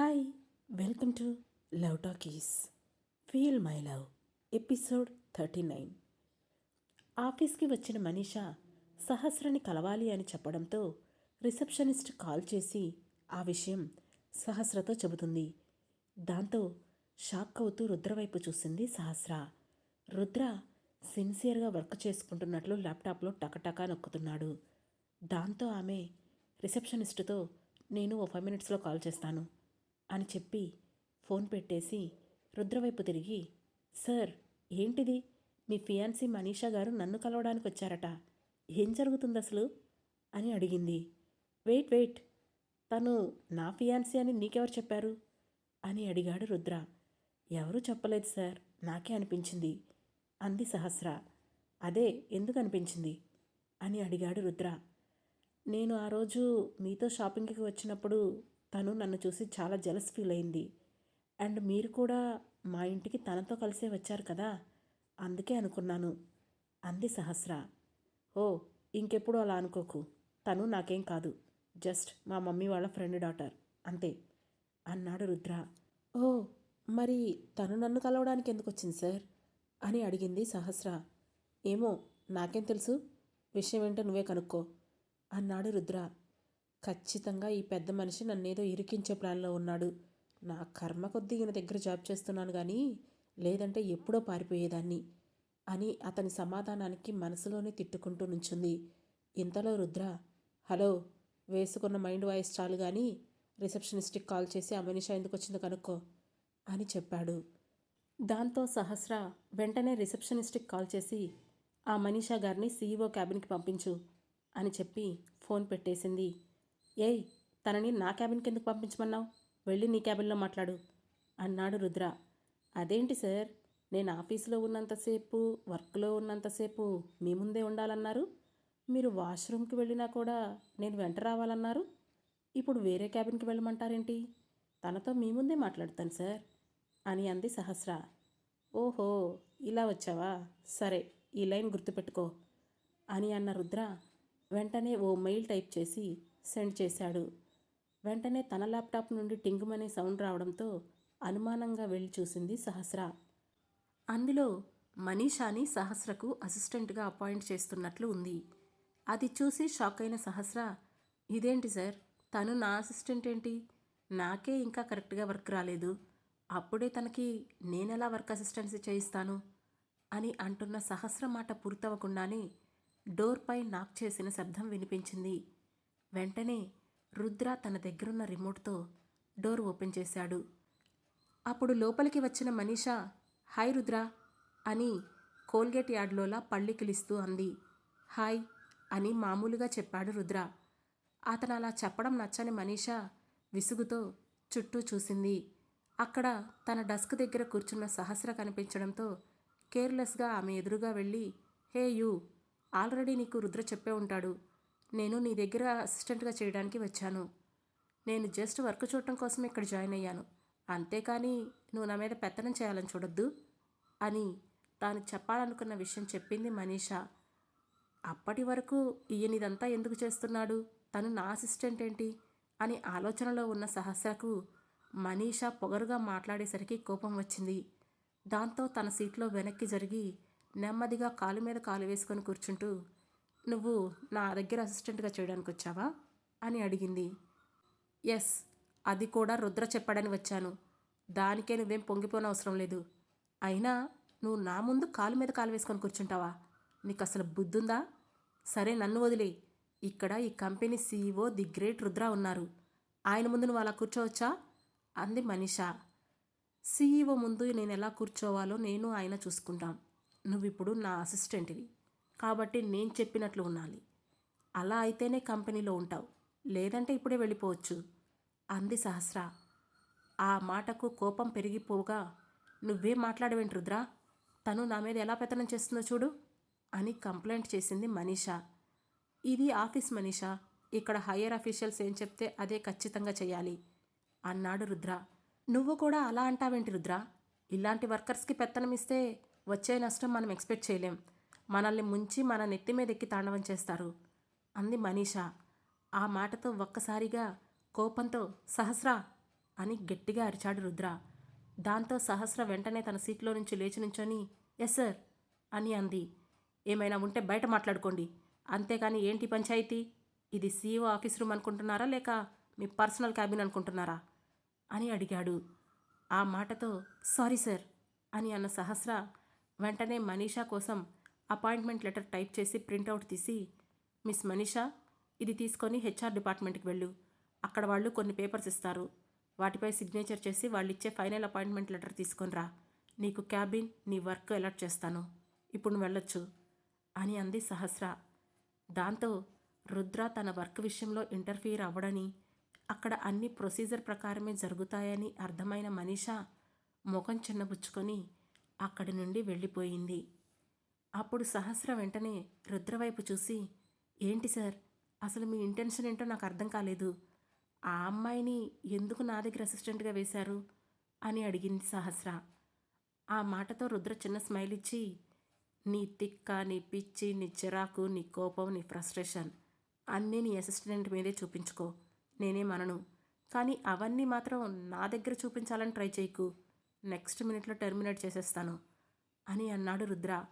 Hi welcome to love talkies feel my love episode thirty nine ఆఫీస్కి వచ్చిన మనీష సహస్రని కలవాలి అని చెప్పడంతో రిసెప్షనిస్ట్ కాల్ చేసి ఆ విషయం సహస్రతో చెబుతుంది. దాంతో షాక్ అవుతూ రుద్ర వైపు చూసింది సహస్ర. రుద్ర సిన్సియర్గా వర్క్ చేసుకుంటున్నట్లు ల్యాప్టాప్లో టకటకా నొక్కుతున్నాడు. దాంతో ఆమె రిసెప్షనిస్టుతో నేను ఓ ఫైవ్ మినిట్స్లో కాల్ చేస్తాను. అని చెప్పి ఫోన్ పెట్టేసి రుద్రవైపు తిరిగి సార్ ఏంటిది? మీ ఫియాన్సీ మనీషా గారు నన్ను కలవడానికి వచ్చారట. ఏం జరుగుతుంది అసలు అని అడిగింది. Wait wait. తను నా ఫియాన్సీ అని నీకెవరు చెప్పారు? అని అడిగాడు రుద్ర. ఎవరూ చెప్పలేదు సార్. నాకే అనిపించింది అంది సహస్ర. అదే ఎందుకు అనిపించింది? అని అడిగాడు రుద్ర. నేను ఆ రోజు మీతో షాపింగ్కి వచ్చినప్పుడు తను నన్ను చూసి చాలా జలస్ ఫీల్ అయింది. అండ్ మీరు కూడా మా ఇంటికి తనతో కలిసే వచ్చారు కదా? అందుకే అనుకున్నాను. అంది సహస్ర. ఓ ఇంకెప్పుడు అలా అనుకోకు. తను నాకేం కాదు. జస్ట్ మా మమ్మీ వాళ్ళ ఫ్రెండ్ డాటర్ అంతే. అన్నాడు రుద్ర. ఓ మరి తను నన్ను కలవడానికి ఎందుకు వచ్చింది సార్? అని అడిగింది సహస్ర. ఏమో నాకేం తెలుసు? విషయం ఏంటో నువ్వే కనుక్కో. అన్నాడు రుద్ర. ఖచ్చితంగా ఈ పెద్ద మనిషి నన్నేదో ఇరికించే ప్లాన్లో ఉన్నాడు. నా కర్మ కొద్దీ ఈయన దగ్గర జాబ్ చేస్తున్నాను కానీ లేదంటే ఎప్పుడో పారిపోయేదాన్ని అని అతని సమాధానానికి మనసులోనే తిట్టుకుంటూ నుంచుంది. ఇంతలో రుద్ర హలో వేసుకున్న మైండ్ వాయిస్ చాలు కానీ రిసెప్షనిస్ట్కి కాల్ చేసి ఆ మనిషి ఎందుకు వచ్చిందో కనుక్కో అని చెప్పాడు. దాంతో సహస్ర వెంటనే రిసెప్షనిస్ట్కి కాల్ చేసి ఆ మనీషా గారిని సీఈఓ క్యాబిన్కి పంపించు అని చెప్పి ఫోన్ పెట్టేసింది. ఏయ్ తనని నా క్యాబిన్కి ఎందుకు పంపించమన్నావు? వెళ్ళి నీ క్యాబిన్లో మాట్లాడు అన్నాడు రుద్ర. అదేంటి సార్? నేను ఆఫీసులో ఉన్నంతసేపు వర్క్లో ఉన్నంతసేపు మీ ముందే ఉండాలన్నారు? మీరు వాష్రూమ్కి వెళ్ళినా కూడా నేను వెంట రావాలన్నారు? ఇప్పుడు వేరే క్యాబిన్కి వెళ్ళమంటారేంటి? తనతో మీ ముందే మాట్లాడతాను సార్ అని అంది సహస్ర. ఓహో ఇలా వచ్చావా? సరే ఈ లైన్ గుర్తుపెట్టుకో అని అన్న రుద్ర వెంటనే ఓ మెయిల్ టైప్ చేసి సెండ్ చేశాడు. వెంటనే తన ల్యాప్టాప్ నుండి టింగుమనే సౌండ్ రావడంతో అనుమానంగా వెళ్ళి చూసింది సహస్ర. అందులో మనీషాని సహస్రకు అసిస్టెంట్గా అపాయింట్ చేస్తున్నట్లు ఉంది. అది చూసి షాక్ అయిన సహస్ర ఇదేంటి సార్? తను నా అసిస్టెంట్ ఏంటి? నాకే ఇంకా కరెక్ట్గా వర్క్ రాలేదు. అప్పుడే తనకి నేనెలా వర్క్ అసిస్టెన్సీ చేయిస్తాను? అని అంటున్న సహస్ర మాట పూర్తవకుండానే డోర్పై నాక్ చేసిన శబ్దం వినిపించింది. వెంటనే రుద్ర తన దగ్గరున్న రిమోట్తో డోర్ ఓపెన్ చేశాడు. అప్పుడు లోపలికి వచ్చిన మనీషా హాయ్ రుద్ర అని కోల్గేట్ యార్డ్లోలా పళ్ళికిలిస్తూ అంది. హాయ్ అని మామూలుగా చెప్పాడు రుద్ర. అతను అలా చెప్పడం నచ్చని మనీషా విసుగుతో చుట్టూ చూసింది. అక్కడ తన డస్క్ దగ్గర కూర్చున్న సహస్ర కనిపించడంతో కేర్లెస్గా ఆమె ఎదురుగా వెళ్ళి హే యూ ఆల్రెడీ నీకు రుద్ర చెప్పే ఉంటాడు. నేను నీ దగ్గర అసిస్టెంట్గా చేయడానికి వచ్చాను. నేను జస్ట్ వర్క్ చూడటం కోసం ఇక్కడ జాయిన్ అయ్యాను. అంతేకాని నువ్వు నా మీద పెత్తనం చేయాలని చూడొద్దు అని తాను చెప్పాలనుకున్న విషయం చెప్పింది మనీషా. అప్పటి వరకు ఈయన ఇదంతా ఎందుకు చేస్తున్నాడు? తను నా అసిస్టెంట్ ఏంటి? అని ఆలోచనలో ఉన్న సహస్రకు మనీషా పొగరుగా మాట్లాడేసరికి కోపం వచ్చింది. దాంతో తన సీట్లో వెనక్కి జరిగి నెమ్మదిగా కాలు మీద కాలు వేసుకొని కూర్చుంటూ నువ్వు నా దగ్గర అసిస్టెంట్గా చేయడానికి వచ్చావా అని అడిగింది. ఎస్ అది కూడా రుద్ర చెప్పాడని వచ్చాను. దానికే నువ్వేం పొంగిపోని అవసరం లేదు. అయినా నువ్వు నా ముందు కాలు మీద కాలు వేసుకొని కూర్చుంటావా? నీకు అసలు బుద్ధుందా? సరే నన్ను వదిలే. ఇక్కడ ఈ company CEO the great Rudra ఉన్నారు. ఆయన ముందు నువ్వు అలా కూర్చోవచ్చా? అంది మనీషా. సీఈఓ ముందు నేను ఎలా కూర్చోవాలో నేను ఆయన చూసుకుంటాం. నువ్వు ఇప్పుడు నా అసిస్టెంట్వి కాబట్టి నేను చెప్పినట్లు ఉండాలి. అలా అయితేనే కంపెనీలో ఉంటావు. లేదంటే ఇప్పుడే వెళ్ళిపోవచ్చు. అంది సహస్ర. ఆ మాటకు కోపం పెరిగిపోగా నువ్వేం మాట్లాడవేంటి రుద్రా? తను నా మీద ఎలా పెత్తనం చేస్తుందో చూడు అని కంప్లైంట్ చేసింది మనీషా. ఇది ఆఫీస్ మనీషా. ఇక్కడ హయ్యర్ అఫీషియల్స్ ఏం చెప్తే అదే ఖచ్చితంగా చేయాలి అన్నాడు రుద్ర. నువ్వు కూడా అలా అంటావేంటి రుద్ర? ఇలాంటి వర్కర్స్కి పెత్తనం ఇస్తే వచ్చే నష్టం మనం ఎక్స్పెక్ట్ చేయలేం. మనల్ని ముంచి మన నెత్తి మీద ఎక్కి తాండవం చేస్తారు. అంది మనీషా. ఆ మాటతో ఒక్కసారిగా కోపంతో సహస్రా అని గట్టిగా అరిచాడు రుద్ర. దాంతో సహస్ర వెంటనే తన సీట్లో నుంచి లేచి నుంచొని ఎస్ సార్ అని అంది. ఏమైనా ఉంటే బయట మాట్లాడుకోండి. అంతేకాని ఏంటి పంచాయతీ? ఇది సీఈఓ ఆఫీస్ రూమ్ అనుకుంటున్నారా లేక మీ పర్సనల్ క్యాబిన్ అనుకుంటున్నారా? అని అడిగాడు. ఆ మాటతో సారీ సార్ అని అన్న సహస్ర వెంటనే మనీషా కోసం అపాయింట్మెంట్ లెటర్ టైప్ చేసి ప్రింటౌట్ తీసి మిస్ మనీషా ఇది తీసుకొని హెచ్ఆర్ డిపార్ట్మెంట్కి వెళ్ళు. అక్కడ వాళ్ళు కొన్ని పేపర్స్ ఇస్తారు. వాటిపై సిగ్నేచర్ చేసి వాళ్ళు ఇచ్చే ఫైనల్ అపాయింట్మెంట్ లెటర్ తీసుకొని రా. నీకు క్యాబిన్ నీ వర్క్ అలర్ట్ చేస్తాను. ఇప్పుడు నువ్వు వెళ్ళొచ్చు. అని అంది సహస్ర. దాంతో రుద్ర తన వర్క్ విషయంలో ఇంటర్ఫియర్ అవ్వడని అక్కడ అన్ని ప్రొసీజర్ ప్రకారమే జరుగుతాయని అర్థమైన మనీష ముఖం చిన్నబుచ్చుకొని అక్కడి నుండి వెళ్ళిపోయింది. అప్పుడు సహస్ర వెంటనే రుద్రవైపు చూసి ఏంటి సార్? అసలు మీ ఇంటెన్షన్ ఏంటో నాకు అర్థం కాలేదు. ఆ అమ్మాయిని ఎందుకు నా దగ్గర అసిస్టెంట్గా వేశారు? అని అడిగింది సహస్ర. ఆ మాటతో రుద్ర చిన్న స్మైల్ ఇచ్చి నీ తిక్క నీ పిచ్చి నీ చిరాకు నీ కోపం నీ ఫ్రస్ట్రేషన్ అన్నీ నీ అసిస్టెంట్ మీదే చూపించుకో. నేనేమనను కానీ అవన్నీ మాత్రం నా దగ్గర చూపించాలని ట్రై చేయకు. నెక్స్ట్ మినిట్లో టెర్మినేట్ చేసేస్తాను అని అన్నాడు రుద్ర.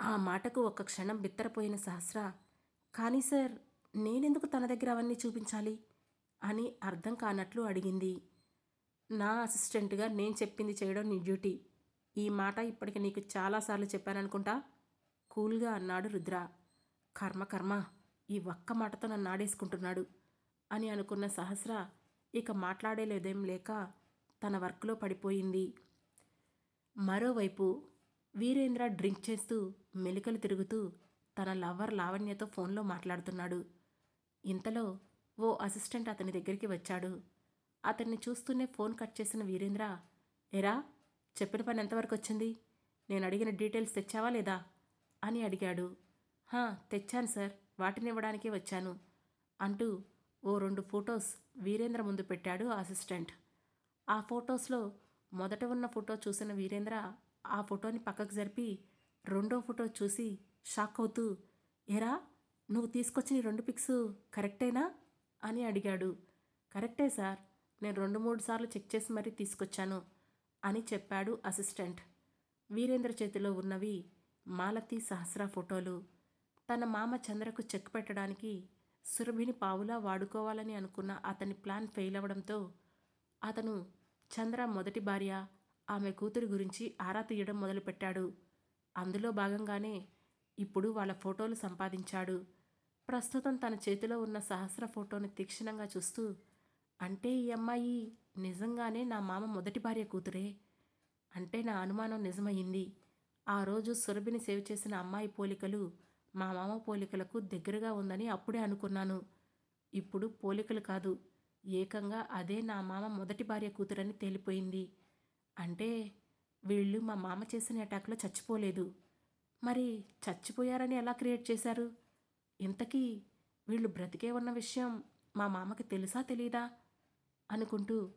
ఆ మాటకు ఒక క్షణం బిత్తరపోయిన సహస్ర కానీ సార్ నేనెందుకు తన దగ్గర అవన్నీ చూపించాలి? అని అర్థం కానట్లు అడిగింది. నా అసిస్టెంట్గా నేను చెప్పింది చేయడం నీ డ్యూటీ. ఈ మాట ఇప్పటికి నీకు చాలాసార్లు చెప్పాననుకుంటా? కూల్గా అన్నాడు రుద్ర. కర్మ కర్మ ఈ ఒక్క మాటతో నన్ను ఆడేసుకుంటున్నాడు అని అనుకున్న సహస్ర ఇక మాట్లాడేలేదేం లేక తన వర్క్లో పడిపోయింది. మరోవైపు వీరేంద్ర డ్రింక్ చేస్తూ మెలికలు తిరుగుతూ తన లవ్వర్ లావణ్యతో ఫోన్లో మాట్లాడుతున్నాడు. ఇంతలో ఓ అసిస్టెంట్ అతని దగ్గరికి వచ్చాడు. అతన్ని చూస్తూనే ఫోన్ కట్ చేసిన వీరేంద్ర ఎరా చెప్పిన పని ఎంతవరకు వచ్చింది? నేను అడిగిన డీటెయిల్స్ తెచ్చావా లేదా? అని అడిగాడు. హా తెచ్చాను సార్. వాటిని ఇవ్వడానికే వచ్చాను అంటూ ఓ రెండు ఫొటోస్ వీరేంద్ర ముందు పెట్టాడు అసిస్టెంట్. ఆ ఫొటోస్లో మొదట ఉన్న ఫోటో చూసిన వీరేంద్ర ఆ ఫోటోని పక్కకు జరిపి రెండో ఫోటో చూసి షాక్ అవుతూ ఎరా నువ్వు తీసుకొచ్చిన రెండు పిక్స్ కరెక్టేనా? అని అడిగాడు. కరెక్టే సార్ నేను రెండు మూడు సార్లు చెక్ చేసి మరీ తీసుకొచ్చాను అని చెప్పాడు అసిస్టెంట్. వీరేంద్ర చేతిలో ఉన్నవి మాలతి సహస్ర ఫోటోలు. తన మామ చంద్రకు చెక్ పెట్టడానికి సురభిని పావులా వాడుకోవాలని అనుకున్న అతని ప్లాన్ ఫెయిల్ అవ్వడంతో అతను చంద్ర మొదటి భార్య ఆమె కూతురి గురించి ఆరా తీయడం మొదలుపెట్టాడు. అందులో భాగంగానే ఇప్పుడు వాళ్ళ ఫోటోలు సంపాదించాడు. ప్రస్తుతం తన చేతిలో ఉన్న సహస్ర ఫోటోని తీక్షణంగా చూస్తూ అంటే ఈ అమ్మాయి నిజంగానే నా మామ మొదటి భార్య కూతురే? అంటే నా అనుమానం నిజమయ్యింది. ఆ రోజు సురభిని సేవ్ చేసిన అమ్మాయి పోలికలు మా మామ పోలికలకు దగ్గరగా ఉందని అప్పుడే అనుకున్నాను. ఇప్పుడు పోలికలు కాదు ఏకంగా అదే నా మామ మొదటి భార్య కూతురని తేలిపోయింది. అంటే వీళ్ళు మా మామ చేసిన అటాక్లో చచ్చిపోలేదు. మరి చచ్చిపోయారని ఎలా క్రియేట్ చేశారు? ఇంతకీ వీళ్ళు బ్రతికే ఉన్న విషయం మా మామకి తెలుసా తెలీదా? అనుకుంటూ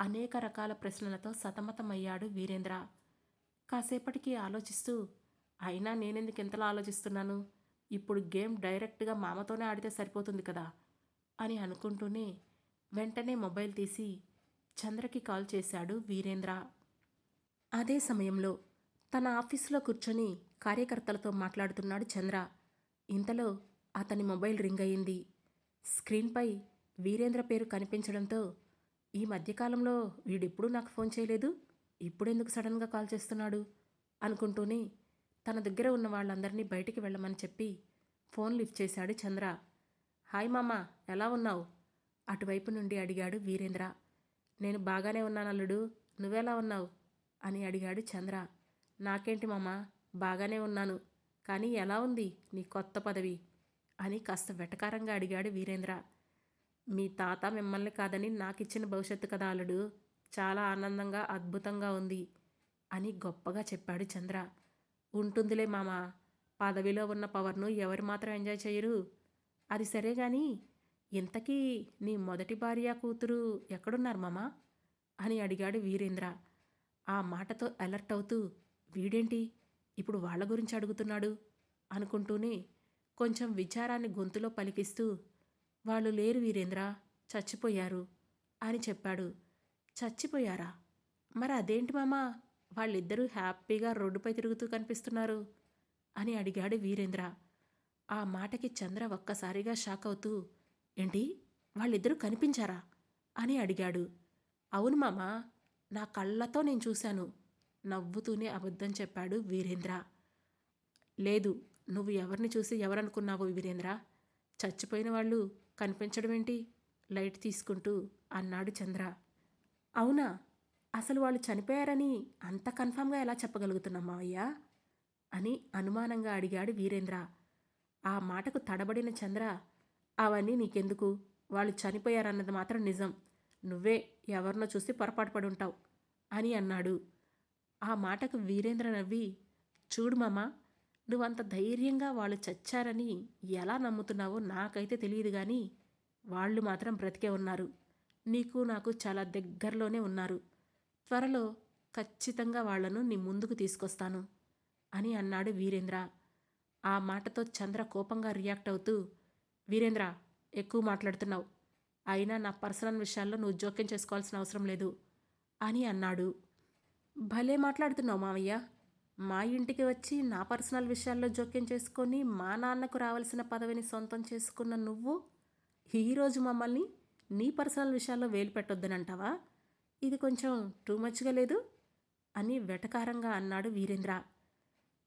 అనేక రకాల ప్రశ్నలతో సతమతమయ్యాడు వీరేంద్ర. కాసేపటికి ఆలోచిస్తూ అయినా నేనెందుకు ఇంతలా ఆలోచిస్తున్నాను? ఇప్పుడు గేమ్ డైరెక్ట్గా మామతోనే ఆడితే సరిపోతుంది కదా? అని అనుకుంటూనే వెంటనే మొబైల్ తీసి చంద్రకి కాల్ చేశాడు వీరేంద్ర. అదే సమయంలో తన ఆఫీసులో కూర్చొని కార్యకర్తలతో మాట్లాడుతున్నాడు చంద్ర. ఇంతలో అతని మొబైల్ రింగ్ అయింది. స్క్రీన్పై వీరేంద్ర పేరు కనిపించడంతో ఈ మధ్యకాలంలో వీడెప్పుడూ నాకు ఫోన్ చేయలేదు ఇప్పుడెందుకు సడన్గా కాల్ చేస్తున్నాడు? అనుకుంటూనే తన దగ్గర ఉన్న వాళ్ళందరినీ బయటికి వెళ్ళమని చెప్పి ఫోన్ లిఫ్ట్ చేశాడు చంద్ర. హాయ్ మామ ఎలా ఉన్నావు? అటువైపు నుండి అడిగాడు వీరేంద్ర. నేను బాగానే ఉన్నాను అల్లుడు. నువ్వెలా ఉన్నావు? అని అడిగాడు చంద్ర. నాకేంటి మామ? బాగానే ఉన్నాను. కానీ ఎలా ఉంది నీ కొత్త పదవి? అని కాస్త వెటకారంగా అడిగాడు వీరేంద్ర. మీ తాత మిమ్మల్ని కాదని నాకిచ్చిన భవిష్యత్తు కదా అల్లుడు. చాలా ఆనందంగా అద్భుతంగా ఉంది అని గొప్పగా చెప్పాడు చంద్ర. ఉంటుందిలే మామ. పదవిలో ఉన్న పవర్ను ఎవరు మాత్రం ఎంజాయ్ చేయరు. అది సరే గాని ఇంతకీ నీ మొదటి భార్య కూతురు ఎక్కడున్నారు మామ? అని అడిగాడు వీరేంద్ర. ఆ మాటతో అలర్ట్ అవుతూ వీడేంటి? ఇప్పుడు వాళ్ళ గురించి అడుగుతున్నాడు? అనుకుంటూనే కొంచెం విచారాన్ని గొంతులో పలికిస్తూ వాళ్ళు లేరు వీరేంద్ర చచ్చిపోయారు అని చెప్పాడు. చచ్చిపోయారా? మరి అదేంటి మామా? వాళ్ళిద్దరూ హ్యాపీగా రోడ్డుపై తిరుగుతూ కనిపిస్తున్నారు అని అడిగాడు వీరేంద్ర. ఆ మాటకి చంద్ర ఒక్కసారిగా షాక్ అవుతూ ఏంటి? వాళ్ళిద్దరూ కనిపించారా? అని అడిగాడు. అవును మామా నా కళ్ళతో నేను చూశాను. నవ్వుతూనే అబద్ధం చెప్పాడు వీరేంద్ర. లేదు నువ్వు ఎవరిని చూసి ఎవరనుకున్నావు వీరేంద్ర? చచ్చిపోయిన వాళ్ళు కనిపించడం ఏంటి? లైట్ తీసుకుంటూ అన్నాడు చంద్ర. అవునా? అసలు వాళ్ళు చనిపోయారని అంత కన్ఫామ్గా ఎలా చెప్పగలుగుతున్నాం మావయ్య? అని అనుమానంగా అడిగాడు వీరేంద్ర. ఆ మాటకు తడబడిన చంద్ర అవన్నీ నీకెందుకు? వాళ్ళు చనిపోయారన్నది మాత్రం నిజం. నువ్వే ఎవరినో చూసి పొరపాటు పడి ఉంటావు అని అన్నాడు. ఆ మాటకు వీరేంద్ర నవ్వి చూడు మామ నువ్వంత ధైర్యంగా వాళ్ళు చచ్చారని ఎలా నమ్ముతున్నావో నాకైతే తెలియదు కానీ వాళ్ళు మాత్రం బ్రతికే ఉన్నారు. నీకు నాకు చాలా దగ్గరలోనే ఉన్నారు. త్వరలో ఖచ్చితంగా వాళ్ళను నీ ముందుకు తీసుకొస్తాను అని అన్నాడు వీరేంద్ర. ఆ మాటతో చంద్ర కోపంగా రియాక్ట్ అవుతూ వీరేంద్ర ఎక్కువ మాట్లాడుతున్నావు. అయినా నా పర్సనల్ విషయాల్లో నువ్వు జోక్యం చేసుకోవాల్సిన అవసరం లేదు అని అన్నాడు. భలే మాట్లాడుతున్నావు మావయ్య. మా ఇంటికి వచ్చి నా పర్సనల్ విషయాల్లో జోక్యం చేసుకొని మా నాన్నకు రావాల్సిన పదవిని సొంతం చేసుకున్న నువ్వు ఈరోజు మమ్మల్ని నీ పర్సనల్ విషయాల్లో వేలు పెట్టొద్దనంటావా? ఇది కొంచెం టూ మచ్గా లేదు అని వెటకారంగా అన్నాడు వీరేంద్ర.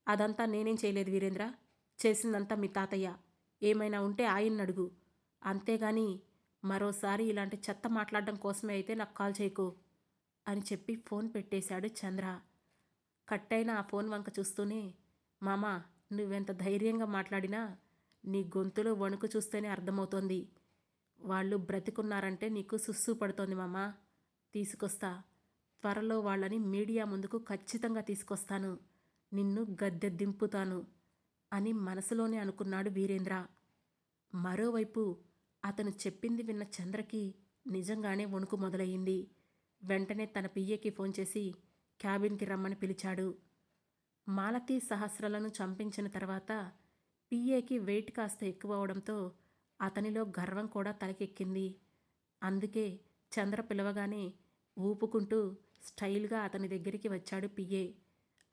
అదంతా నేనేం చేయలేదు వీరేంద్ర. చేసిందంతా మీ తాతయ్య. ఏమైనా ఉంటే ఆయన్ని అడుగు. అంతేగాని మరోసారి ఇలాంటి చెత్త మాట్లాడడం కోసమే అయితే నాకు కాల్ చేయకు అని చెప్పి ఫోన్ పెట్టేశాడు చంద్ర. కట్టైన ఆ ఫోన్ వంక చూస్తూనే మామా నువ్వెంత ధైర్యంగా మాట్లాడినా నీ గొంతులో వణుకు చూస్తేనే అర్థమవుతోంది. వాళ్ళు బ్రతికున్నారంటే నీకు సుస్సు పడుతోంది మామా. తీసుకొస్తా. త్వరలో వాళ్ళని మీడియా ముందుకు ఖచ్చితంగా తీసుకొస్తాను. నిన్ను గద్దె దింపుతాను అని మనసులోనే అనుకున్నాడు వీరేంద్ర. మరోవైపు అతను చెప్పింది విన్న చంద్రకి నిజంగానే వణుకు మొదలయ్యింది. వెంటనే తన పియ్యకి ఫోన్ చేసి క్యాబిన్కి రమ్మని పిలిచాడు. మాలతీ సహస్రలను చంపించిన తర్వాత పిఏకి వెయిట్ కాస్త ఎక్కువ అవడంతో అతనిలో గర్వం కూడా తలకెక్కింది. అందుకే చంద్ర పిలవగానే ఊపుకుంటూ స్టైల్గా అతని దగ్గరికి వచ్చాడు పిఏ.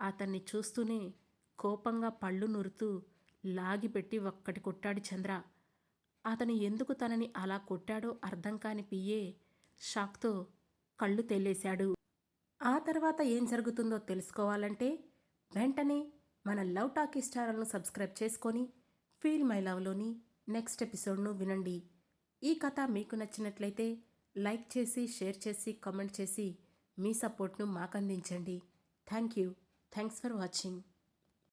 అతన్ని చూస్తూనే కోపంగా పళ్ళు నురుతూ లాగిపెట్టి ఒక్కటి కొట్టాడు చంద్ర. అతను ఎందుకు తనని అలా కొట్టాడో అర్థం కాని పియ్యే షాక్తో కళ్ళు తెల్లేశాడు ఆ తర్వాత ఏం జరుగుతుందో తెలుసుకోవాలంటే వెంటనే మన లవ్ టాకీ స్టార్లను సబ్స్క్రైబ్ చేసుకొని ఫీల్ మై లవ్లోని నెక్స్ట్ ఎపిసోడ్ను వినండి. ఈ కథ మీకు నచ్చినట్లయితే లైక్ చేసి షేర్ చేసి కామెంట్ చేసి మీ సపోర్ట్ను మాకు అందించండి thank you. Thanks for watching.